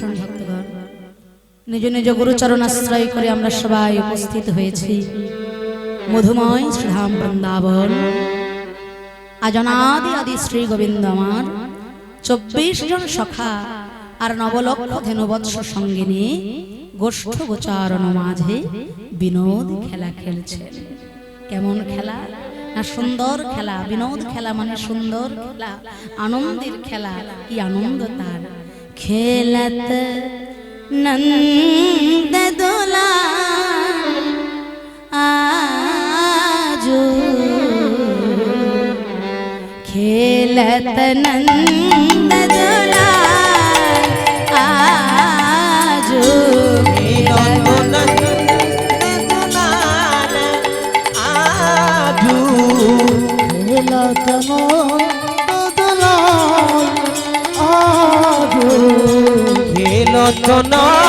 আসুন ভক্তগণ। নিজ নিজ গুরুচরণ আশ্রয় করে আমরা সবাই উপস্থিত হয়েছি। মধুময় শ্রীধাম বৃন্দাবন। আজ অনাদি আদি শ্রী গোবিন্দ আমার। চব্বিশ জন সখা আর নবলক্ষ ধেনুবৎস সঙ্গে নিয়ে গোষ্ঠ গোচারণ মাঝে বিনোদ খেলা খেলছেন। কেমন খেলা? না সুন্দর খেলা? বিনোদ খেলা মানে সুন্দর খেলা? আনন্দের খেলা? কি আনন্দ তার? खेलत नंद दोला। आजू खेलत नंद আজ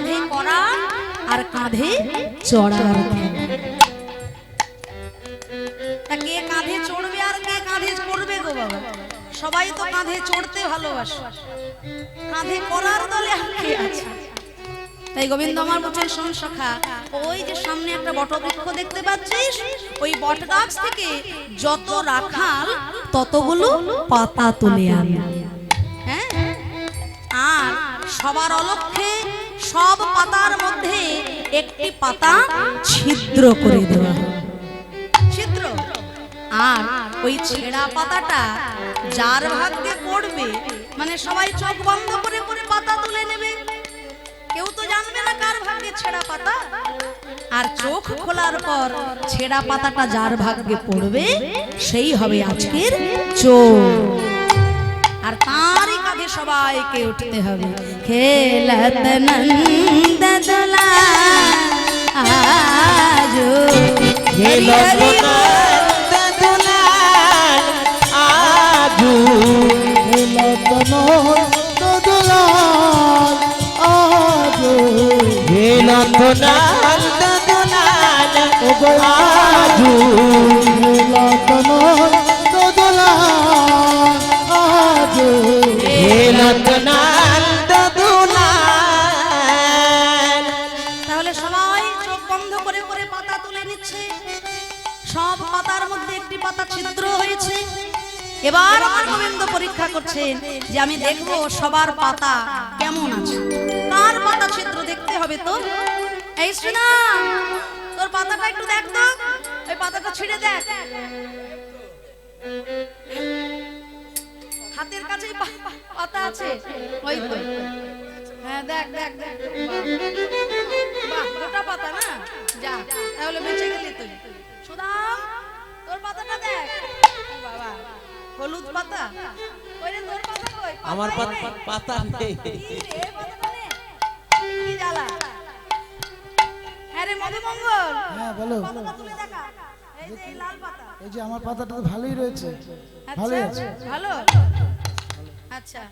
কাঁধে করা আর কাঁধে চড়ার কে কাঁধে চড়বে আর কে কাঁধে চড়বে গো বাবা? সবাই তো কাঁধে চড়তে ভালোবাসে। কাঁধে করার দলে তাই গোবিন্দ আমার বলছেন শোন সখা, ওই যে সামনে একটা বটবৃক্ষ দেখতে পাচ্ছিস? ওই বট গাছ থেকে যত রাখাল, ততগুলো পাতা তুলে আন। হ্যাঁ? আর সবার অলক্ষ্যে সব পাতার মধ্যে একটি পাতা ছিদ্র করে দেওয়া ছিদ্র? আর ওই ছেঁড়া পাতাটা যার ভাগ্যে পড়বে মানে সবাই চোখ বন্ধ করে করে পাতা তুলে নেবে। কেউ তো জানবে না কার ভাগ্যে ছেঁড়া পাতা। আর চোখ খোলার পর ছেঁড়া পাতাটা যার ভাগ্যে পড়বে, সেই হবে আজকের চোখ। আর তারই সবাইকে উঠতে হবে। খেলত নন্দ দোলা আজো খেলত নন্দ দুলাল আজো এবার আমার গোবিন্দ পরীক্ষা করছেন যে আমি দেখব সবার পাতা কেমন আছে। তার পাতা ছিদ্র দেখতে হবে তো এই শ্রীনা তোর পাতাটা একটু দেখ তো। ওই পাতাটা ছিঁড়ে দেখ। হাতের পা- পাতা আছে। ওই তো। হ্যাঁ দেখ দেখ দেখ। বাহ গোটা পাতা না? যা, তাহলে বেঁচে গেলি তুই। সুদাম তোর পাতাটা দেখ। হলুদ পাতা? ওই রে তোর পাতা কই? আমার পাত-। পাতা নেই কি রে, পাতাটা নে। কি জ্বালা? হ্যাঁ রে মধুমঙ্গল হ্যাঁ বলো। পাতাটা তুলে দেখা। এই যে লাল পাতা। এই যে আমার পাতাটা তো ভালোই রয়েছে। ভালোই আছে আচ্ছা ভালো? আচ্ছা।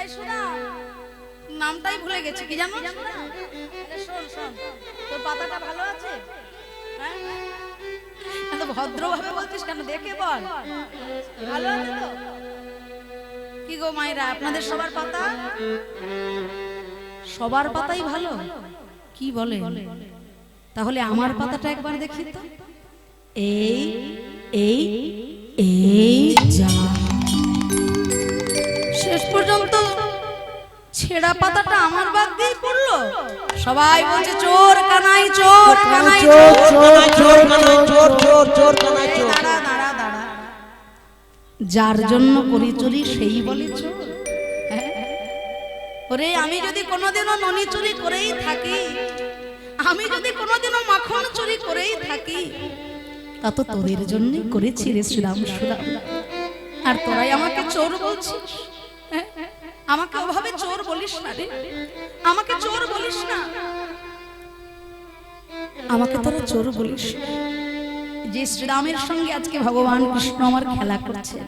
এই শোনা নামটাই ভুলে গেছি কি জানো? আরে শোন শোন। তোর পাতাটা ভালো আছে? হ্যাঁ? তো ভদ্র ভাবে বলছিস কেন? দেখে বল। কি গো মায়েরা, আপনাদের সবার পাতা? সবার পাতাই ভালো? কি বলে? তাহলে আমার পাতাটা একবার দেখি তো। এই এই এই যা। শেষ পর্যন্ত ছেঁড়া পাতাটা আমার বাদ দিয়ে সবাই বলছে চোর কানাই চোর কানাই চোর চোর চোর কানাই চোর চোর চোর কানাই চোর যার জন্য করি চুরি সেই বলে চোর হ্যাঁ? ওরে আমি যদি কোনোদিনও ননি চুরি করেই থাকি আমি যদি কোনোদিনও মাখন চুরি করেই থাকি তা তো তোদের জন্যই করেছি রে শ্রীরাম সুরাম আর তোরাই আমাকে চোর বলছিস হ্যাঁ? আমাকে ওভাবে চোর বলিস না রে। আমাকে চোর বলিস না। আমাকে তোরা চোর বলিস। যে শ্রীরামের সঙ্গে আজকে ভগবান কৃষ্ণ আমার খেলা করছে।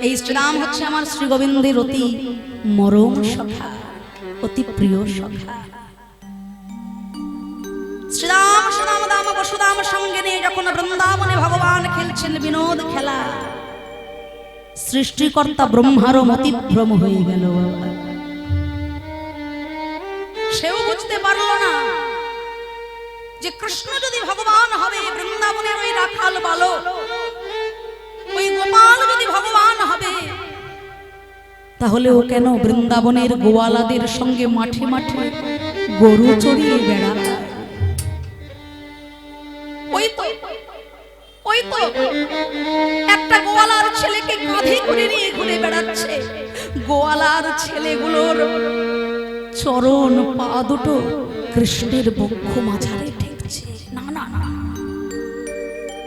এই শ্রীরাম হচ্ছে আমার শ্রী গোবিন্দের অতি মরম সখা অতি প্রিয় সখা। শ্রীরাম সুদাম দাম বসুদাম সঙ্গে নিয়ে যখন বৃন্দাবনে ভগবান খেলছেন বিনোদ খেলা। সৃষ্টিকর্তা ব্রহ্মারও মতিভ্রম হয়ে গেল। সেও বুঝতে পারল না যে কৃষ্ণ যদি ভগবান হবে, বৃন্দাবনের ওই রাখাল বালো ওই গোপাল যদি ভগবান হবে, তাহলে ও কেন বৃন্দাবনের গোয়ালাদের সঙ্গে মাঠে মাঠে গরু চড়িয়ে বেড়া ওই তো ওই তো একটা গোয়ালার ছেলেকে কাঁধে করে নিয়ে ঘুরে বেড়াচ্ছে। গোয়ালার ছেলেগুলোর চরণ পা দুটো কৃষ্ণের বক্ষ মাঝারে ঠেকছে। না না না,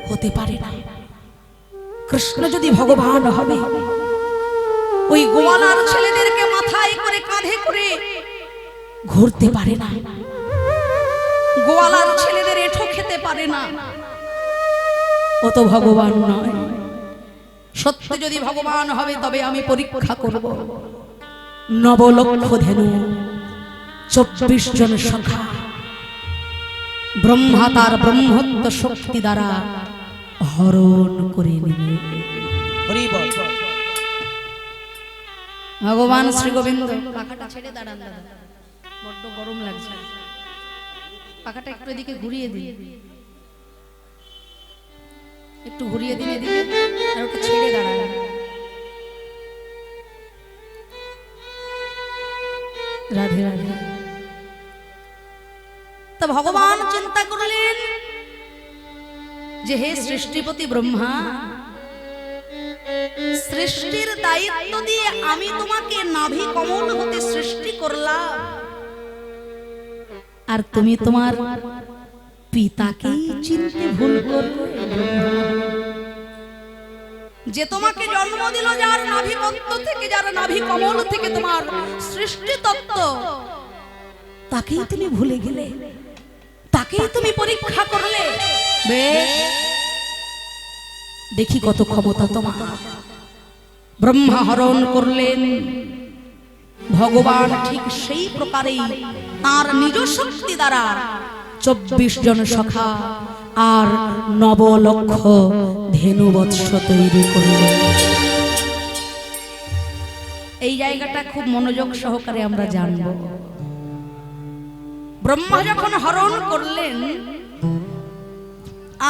হতে পারে না। কৃষ্ণ যদি ভগবান হবে, ওই গোয়ালার ছেলেদেরকে মাথায় করে কাঁধে করে ঘুরতে পারে না। গোয়ালার ছেলেদের এঠো খেতে পারে না। ও তো ভগবান নয়। সত্যি যদি ভগবান হবে তবে আমি পরীক্ষা করব। নবলক্ষ ধেনু চব্বিশ জন সখা ব্রহ্মা তার ব্রহ্মত্ব শক্তি দ্বারা হরণ করে নেবে। ভগবান শ্রী গোবিন্দ পাখাটা ছেড়ে দাঁড়ান দাদা। বড্ড গরম লাগছে। পাখাটা একটু এদিকে ঘুরিয়ে দিন। একটু ঘুরিয়ে দিন এদিকে আর ওটা ছেড়ে দাঁড়ান রাধে রাধে। তা ভগবান চিন্তা করলেন যে হে সৃষ্টিপতি ব্রহ্মা, সৃষ্টির দায়িত্ব দিয়ে আমি তোমাকে নাভি কমল হতে সৃষ্টি করলাম। আর তুমি তোমার পিতাকেই চিনতে ভুল করবে যে তোমাকে জন্ম দিল যার নাভি থেকে, যার নাভি কমল থেকে তোমার সৃষ্টি তত্ত্ব, তাকেই তুমি ভুলে গেলে। তাকেই তুমি পরীক্ষা করলে। দেখি কত ক্ষমতা তোমার। ব্রহ্মা হরণ করলেন। ভগবান ঠিক সেই প্রকারেই তার নিজ শক্তি দ্বারা চব্বিশ জন সখা আর নবলক্ষ ধেনু বৎস তৈরি করলেন এই জায়গাটা খুব মনোযোগ সহকারে আমরা জানব। ব্রহ্মা যখন হরণ করলেন,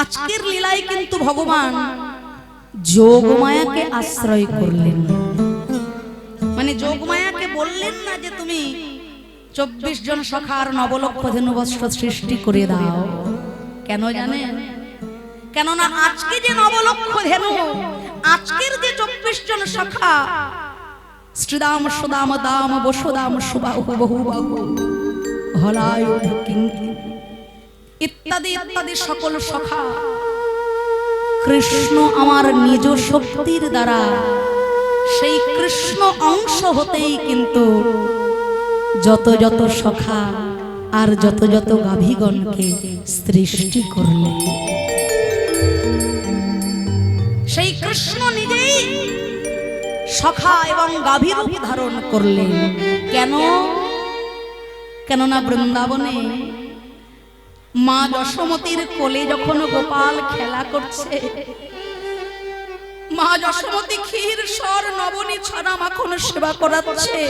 আজকের লীলায় কিন্তু ভগবান যোগমায়াকে আশ্রয় করলেন। মানে যোগমায়াকে বললেন না যে তুমি চব্বিশ জন সখার নবলক্ষ ধেনুবস্ত্র সৃষ্টি করে দাও। কেন জানেন কেননা আজকে যে নবলক্ষ ধেনু, আজকের যে চব্বিশ জন সখা শ্রীদাম, সুদাম, দাম, বসুদাম, সুবাহু বহু বাহু হলায় ইত্যাদি ইত্যাদি সকল সখা কৃষ্ণ আমার নিজ শক্তির দ্বারা, সেই কৃষ্ণ অংশ হতেই কিন্তু যত যত সখা আর যত যত গাভীগণকে সৃষ্টি করলেন সেই কৃষ্ণ নিজেই সখা এবং গাভীর রূপ ধারণ করলেন। কেন? কেননা বৃন্দাবনে মা যশোমতির কোলে যখন গোপাল খেলা করছে, মা যশোমতি ক্ষীর স্বর নবনী ছাড়া মাখন সেবা করাচ্ছে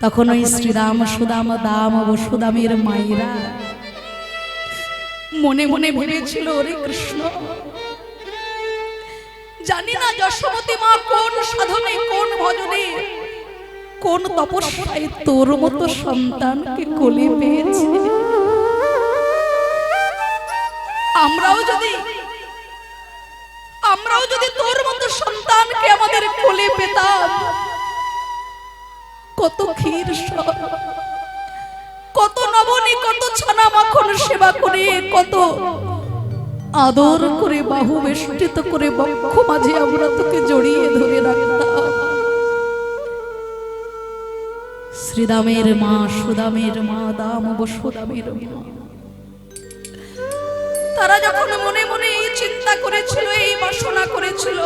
তখন ওই শ্রীরাম সুদাম দাম বসুদামের মায়েরা মনে মনে ভেবেছিল ওরে কৃষ্ণ জানি না যশোমতি মা কোন সাধনে কোন ভজনে কোন তপস্যায় তোর মতো সন্তানকে কোলে পেয়েছে। আমরাও যদি আমরাও যদি তোর মতো সন্তানকে আমাদের কোলে পেতাম কত ক্ষীর কত নবনী, কত ছানা মাখন সেবা করে, কত আদর করে, বাহু বেষ্টিত করে, বক্ষ মাঝে আমরা তোকে জড়িয়ে ধরে রাখতাম। শ্রীদামের মা, সুদামের মা, দাম বসুদামের মা। তারা যখন মনে মনে এই চিন্তা করেছিল, এই বাসনা করেছিল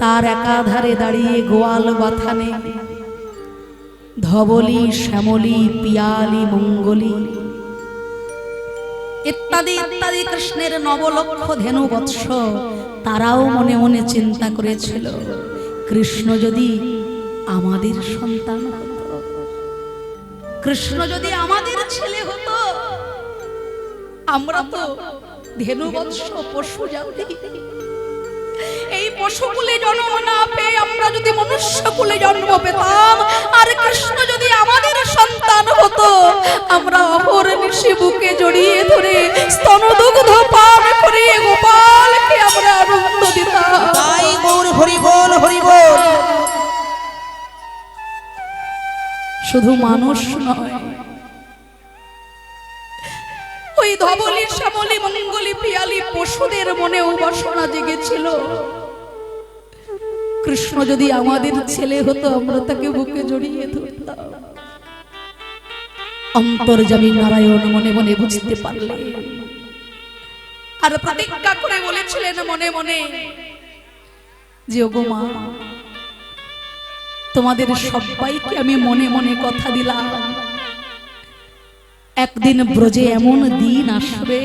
তার একাধারে দাঁড়িয়ে গোয়াল বাথানে। ধবলি, শ্যামলি, পিয়ালি, মঙ্গলি। ইত্যাদি ইত্যাদি কৃষ্ণের নবলক্ষ ধেনু বৎস তারাও মনে মনে চিন্তা করেছিল, কৃষ্ণ যদি আমাদের সন্তান কৃষ্ণ যদি আমাদের ছেলে হতো, আমরা তো ধেনু বৎস পশু জাতি। পশুকুলে জন্ম না পেয়ে আমরা যদি মনুষ্যকুলে জন্ম পেতাম আর কৃষ্ণ যদি আমাদের সন্তান হতো আমরা অপর নিশি বুকে জড়িয়ে ধরে স্তনদুগ্ধ পান করে গোপালকে আমরা আনন্দ দিতাম। তাই গৌর হরি বল হরি বল। শুধু মানুষ নয় ওই ধবলি শ্যামলি মঙ্গলি পিয়ালি পশুদের মনেও বাসনা জেগেছিল। কৃষ্ণ যদি আমাদের ছেলে হতো, আমরা তাকে বুকে জড়িয়ে ধরতাম। অন্তর্জামী নারায়ণ মনে মনে বুঝতে পারলে আর প্রতিজ্ঞা করে বলেছিলেন মনে মনে যে, ওগো মা, তোমাদের সবাইকে আমি মনে মনে কথা দিলাম। একদিন ব্রজে এমন দিন আসবে,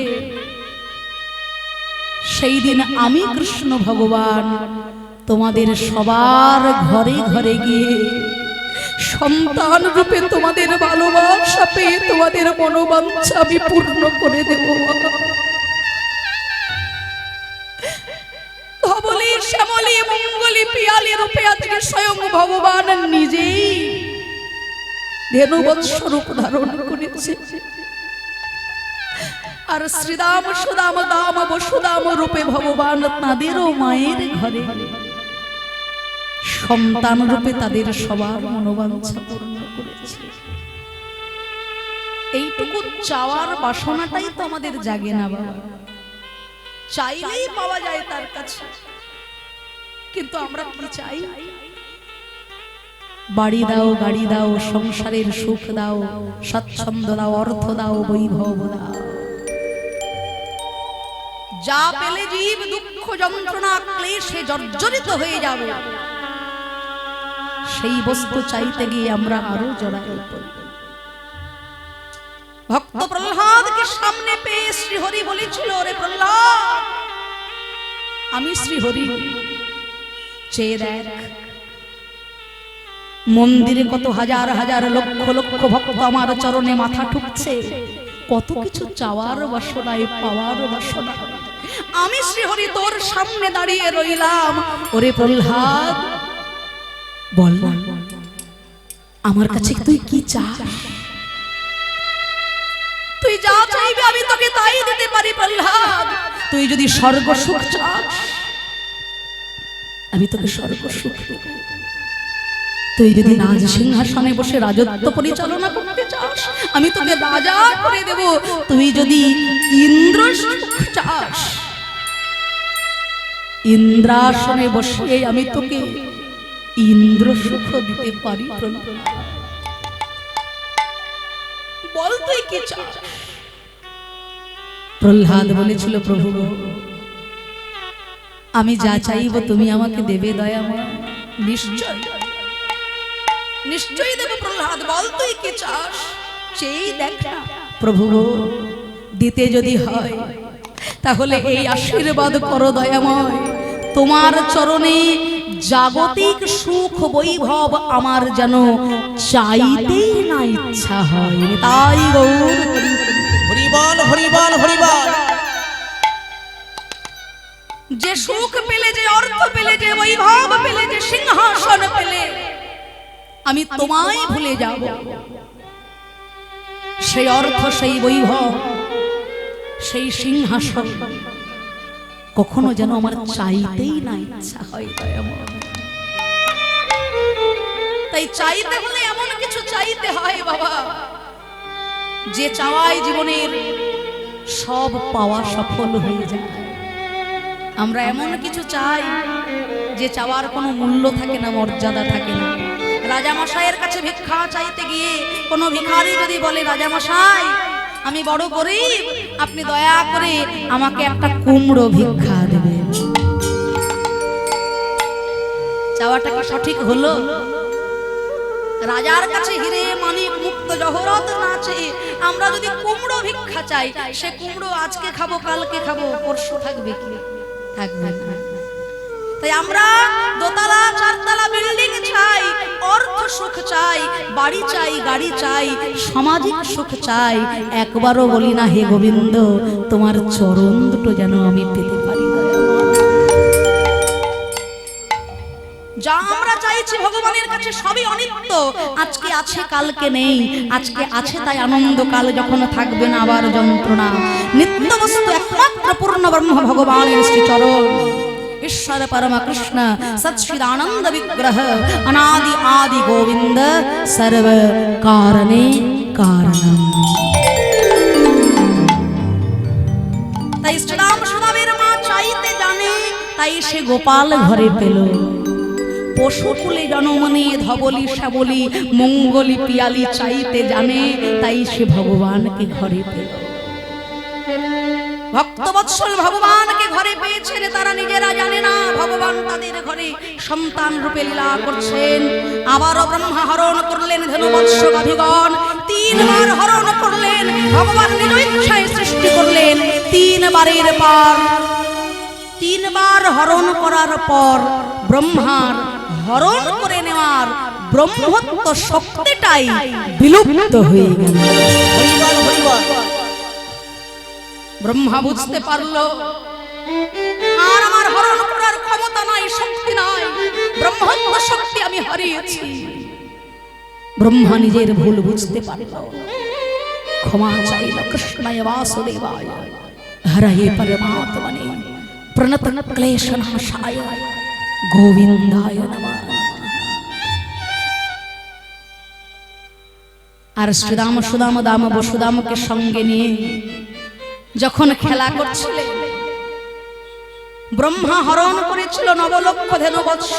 সেই দিন আমি কৃষ্ণ ভগবান তোমাদের সবার ঘরে ঘরে গিয়ে সন্তান রূপে তোমাদের ভালোবাসা পেয়ে তোমাদের মনোবাঞ্ছা আমি পূর্ণ করে দেব। শ্যামলি পিয়ালি রূপে স্বয়ং ভগবান নিজেই ধেনুবৎস্বরূপ ধারণ করেছে। আর শ্রীদাম, সুদাম, দাম, বসুদাম রূপে ভগবান তাদেরও মায়ের ঘরে। সন্তান রূপে তাদের সবার মনোবাঞ্ছা পূর্ণ করেছে। এইটুকু চাওয়ার বাসনাটাই তো আমাদের জাগে না বাবা। চাইলেই পাওয়া যায় তার কাছে। কিন্তু আমরা কি চাই? বাড়ি দাও, গাড়ি দাও, সংসারের সুখ দাও, স্বাচ্ছন্দ্য দাও, অর্থ দাও, বৈভব দাও। যা পেলে জীব দুঃখ যন্ত্রণা, ক্লেশে জর্জরিত হয়ে যাবে। সেই বস্তু চাইতে গিয়ে আমরা আরও জড়াই ভক্ত প্রহ্লাদকে সামনে পেয়ে শ্রীহরি বলেছিল রে প্রহ্লাদ, আমি শ্রীহরি, চেয়ে দেখ, মন্দিরে কত হাজার হাজার লক্ষ লক্ষ ভক্ত আমার চরণে মাথা ঠুকছে। কত কিছু চাওয়ার বাসনায়, পাওয়ার বাসনা আমি শ্রীহরি তোর সামনে দাঁড়িয়ে রইলাম। ওরে প্রহ্লাদ বল আমার কাছে তুই কি চাস? তুই যা চাইবি আমি তোকে তাই দিতে পারি প্রহ্লাদ। তুই যদি স্বর্গ সুখ চাস আমি তোকে স্বর্গ সুখ তুই যদি রাজ সিংহাসনে বসে রাজত্ব পরিচালনা করতে চাস আমি তোকে রাজা করে দেব। তুই যদি ইন্দ্র সুখ চাস ইন্দ্রাসনে বসে আমি তোকে ইন্দ্র সুখ দিতে পারি প্রহ্লাদ। বল তুই কি প্রহ্লাদ বলেছিল প্রভু আমি যা চাইব তুমি আমাকে দেবে দয়াময় নিশ্চয়। নিশ্চয়ই দেব প্রহ্লাদ বল তুই কি চাস সেই দেখ প্রভু গো, দিতে যদি হয় তাহলে এই আশীর্বাদ করো দয়াময় তোমার চরণে জাগতিক সুখ বৈভব আমার যেন চাইতেই না ইচ্ছা হয়। তাই গৌর হরি হরি। হরি বল হরি বল হরি বল যে সুখ পেলে যে অর্থ পেলে যে বৈভব পেলে যে সিংহাসন পেলে আমি তোমায় ভুলে যাব। সেই অর্থ সেই বৈভব সেই সিংহাসন। কখনো যেন আমার চাইতেই না ইচ্ছা হয়। তাই চাইতে হলে এমন কিছু চাইতে হয়, বাবা। যে চাওয়ায় জীবনের সব পাওয়া সফল হয়ে যায়। আমরা এমন কিছু চাই যে চাওয়ার কোনো মূল্য থাকে না, মর্যাদা থাকে না। রাজামশাইয়ের কাছে ভিক্ষা চাইতে গিয়ে কোনো ভিখারি যদি বলে, রাজামশাই আমি বড় গরিব, আপনি দয়া করে আমাকে একটা কুমড়ো ভিক্ষা দেবেন। চাওয়াটা কি সঠিক হলো? রাজার কাছে হিরে মানিক মুক্ত জহরত চেয়ে আমরা যদি কুমড়ো ভিক্ষা চাই, সে কুমড়ো আজকে খাব, কালকে খাব, পরশু থাকবে কি? থাকবে না। তাই আমরা দোতলা, চারতলা বিল্ডিং চাই অর্থ সুখ চাই, বাড়ি চাই, গাড়ি চাই সামাজিক সুখ চাই। একবারও বলি না, হে গোবিন্দ, তোমার চরণ দুটো যেন আমি পেতে পারি যা আমরা চাইছি ভগবানের কাছে সবই অনিত্য। আজকে আছে, কালকে নেই। আজকে আছে তাই আনন্দ, কাল যখন থাকবে না আবার যন্ত্রণা। নিত্য বস্তু একমাত্র পূর্ণ ব্রহ্ম ভগবানের শ্রীচরণ। পরম কৃষ্ণ সচ্চিদানন্দ বিগ্রহ অনাদি আদি গোবিন্দ সর্ব কারণে কারণম তাই শ্রীরাম তাই সে গোপাল ঘরে পেল পশুকুলে জনমনে ধবলি শ্যাবলি, মঙ্গলি পিয়ালি চাইতে জানে, তাই সে ভগবানকে ঘরে পেল। ভক্তবৎসল ভগবানকে ঘরে পেয়েছেন তারা নিজেরা জানে না। ভগবান তাদের ঘরে সন্তান রূপে লীলা করছেন। আবারও ব্রহ্মা হরণ করলেন ধনুবৎস গাভিগণ তিনবার হরণ করলেন, ভগবান নিজ ইচ্ছায় সৃষ্টি করলেন। তিনবারের পর, তিনবার হরণ করার পর ব্রহ্মার হরণ করে নেওয়ার ব্রহ্মত্ব শক্তিটাই বিলুপ্ত হয়ে গেল। হরিবল হরিবল। ব্রহ্মা বুঝতে পারল। আর আমার হরণ করার ক্ষমতা নাই, শক্তি নাই। ব্রহ্মত্ব শক্তি আমি হারিয়েছি। ব্রহ্মা নিজের ভুল বুঝতে পারল। ক্ষমা চাইল কৃষ্ণায় বাসুদেবায়। হরয়ে পরমাত্মনে প্রণত ক্লেশ নাশায় গোবিন্দায় নমঃ। আর শ্রীরাম সুদাম দাম বসুদামকে সঙ্গে নিয়ে যখন খেলা করছিলেন ব্রহ্মা হরণ করেছিল নবলক্ষ ধেনু বৎস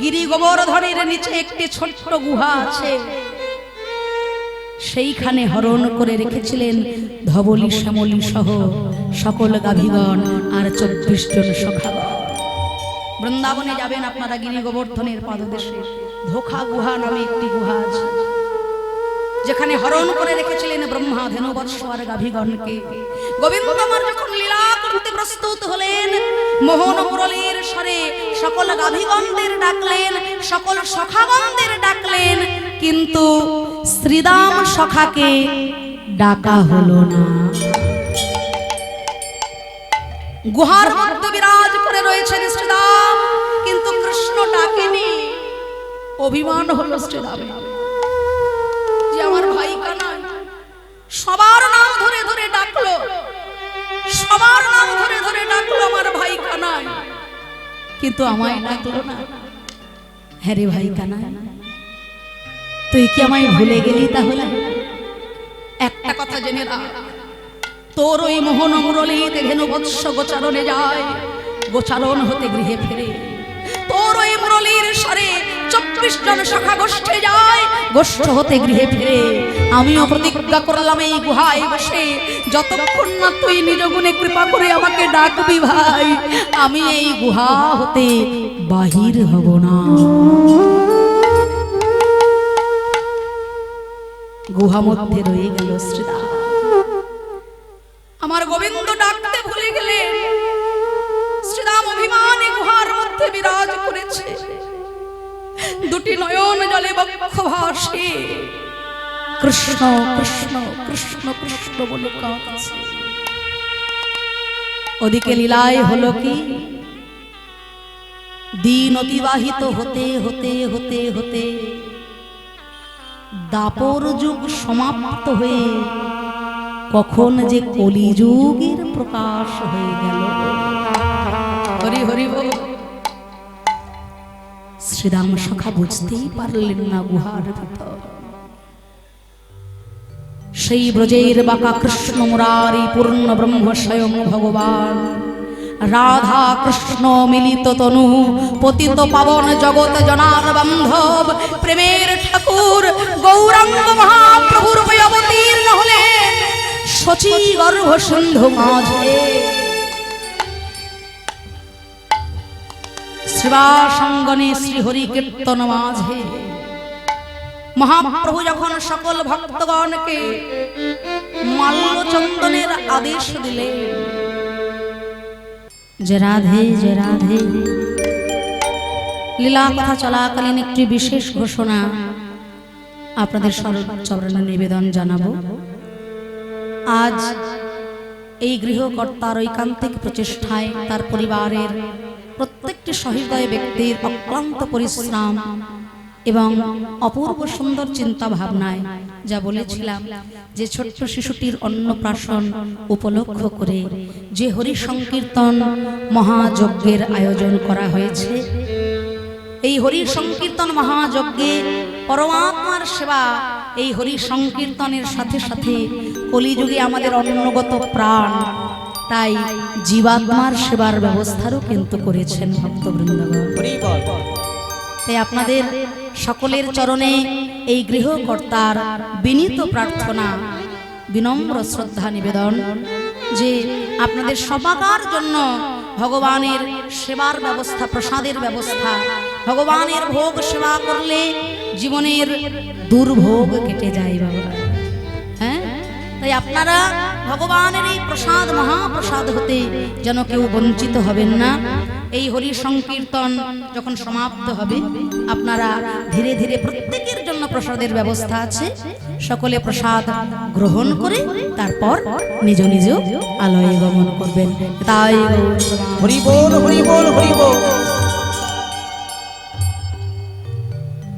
গিরি গোবর্ধনের নিচে একটি ছোট্ট গুহা আছে। সেইখানে হরণ করে রেখেছিলেন ধবলি শ্যামলি সহ সকল গাভীগণ আর চব্বিশ জন সখাগণ। বৃন্দাবনে যাবেন আপনারা গিরি গোবর্ধনের পাদদেশে। ধোখা গুহা নামে একটি গুহা আছে। যেখানে হরণ করে রেখেছিলেন ব্রহ্মা ধেনুবৎস গাভীগণকে। গোবিন্দ আমার যখন লীলা করতে প্রস্তুত হলেন, মোহন মুরলীর স্বরে সকল গাভীগণদের ডাকলেন, সকল সখাগণদের ডাকলেন, কিন্তু শ্রীদাম সখাকে ডাকা হলো না। গুহার মধ্যে বিরাজ করে রয়েছেন শ্রীরাম কিন্তু কৃষ্ণ ডাকেনি। অভিমান হলো শ্রীরামের কানাই কিন্তু আমায় ডাকলো না হ্যাঁ রে ভাই কানাই। তুই কি আমায় ভুলে গেলি তাহলে? একটা কথা জেনে রাখ। তোর ওই মোহন মুরলীতে ঘেনু বৎস গোচারণে যায়। গোচারণ হতে গৃহে ফেরে। তোর ওই মুরলীর স্বরে চব্বিশ জন শাখা গোষ্ঠে যায়, গোষ্ঠ হতে গৃহে ফিরে। আমিও প্রতিজ্ঞা করলাম এই গুহায় বসে। যতক্ষণ না তুই নিজ গুণে কৃপা করে আমাকে ডাকবি ভাই, আমি এই গুহা হতে বাহির হব না। গুহা মধ্যে রয়ে গেল শ্রীদা আমার গোবিন্দ ডাকতে ভুলে গেলেন। দুটি নয়ন জলে বক্ষ ভাসে কৃষ্ণ কৃষ্ণ কৃষ্ণ কৃষ্ণ বলে ওদিকে লীলায় হলো কি? দিন অতিবাহিত হতে হতে হতে হতে দাপর যুগ সমাপ্ত হয়ে কখন যে কলিযুগের প্রকাশ হয়ে গেল। হরি হরি বল। শ্রীরাম সখা বুঝতেই পারলেন না গুহার ভিতর সেই ব্রজের বাঁকা কৃষ্ণ মুরারি পূর্ণ ব্রহ্ম স্বয়ং ভগবান। রাধা কৃষ্ণ মিলিত তনু, পতিত পাবন জগৎ জনার বান্ধব, প্রেমের ঠাকুর, গৌরাঙ্গ মহাপ্রভুর অবতীর্ণ হলেন শচী গর্ভ সিন্ধু মাঝে। শ্রীবাসঙ্গনে শ্রীহরি কীর্তন মাঝে মহাপ্রভু যখন সকল ভক্তগণকে মাল্যচন্দনের আদেশ দিলেন, যে রাধে যে রাধে। লীলা কথা চলাকালীন একটি বিশেষ ঘোষণা আপনাদের চরণে নিবেদন জানাব। আজ এই গৃহকর্তার ঐকান্তিক প্রচেষ্টায় তার পরিবারের প্রত্যেকটি সহৃদয় ব্যক্তির অক্লান্ত পরিশ্রম এবং অপূর্ব সুন্দর চিন্তা ভাবনায় যা বলেছিলাম যে ছোট্ট শিশুটির অন্নপ্রাশন উপলক্ষ করে যে হরি সংকীর্তন মহাযজ্ঞের আয়োজন করা হয়েছে। এই হরি সংকীর্তন মহাযজ্ঞে পরমাত্মার সেবা এই হরি সংকীর্তনের সাথে সাথে কলিযুগে আমাদের অন্নগত প্রাণ তাই জীবাত্মার সেবার ব্যবস্থারও কিন্তু করেছেন ভক্তবৃন্দগণ। তাই আপনাদের সকলের চরণে এই গৃহকর্তার বিনীত প্রার্থনা, বিনম্র শ্রদ্ধা নিবেদন যে আপনাদের সবাকার জন্য ভগবানের সেবার ব্যবস্থা, প্রসাদের ব্যবস্থা, ভগবানের ভোগ সেবা করলে জীবনের দুর্ভোগ কেটে যায় বাবা। তাই আপনারা ভগবানের এই প্রসাদ, মহাপ্রসাদ হতে যেন কেউ বঞ্চিত হবেন না। এই হরি সংকীর্তন যখন সমাপ্ত হবে, আপনারা ধীরে ধীরে প্রত্যেকের জন্য প্রসাদের ব্যবস্থা আছে। সকলে প্রসাদ গ্রহণ করে তারপর নিজ নিজ আলয়ে গমন করবেন। তাই হরি বল হরি বল হরি বল।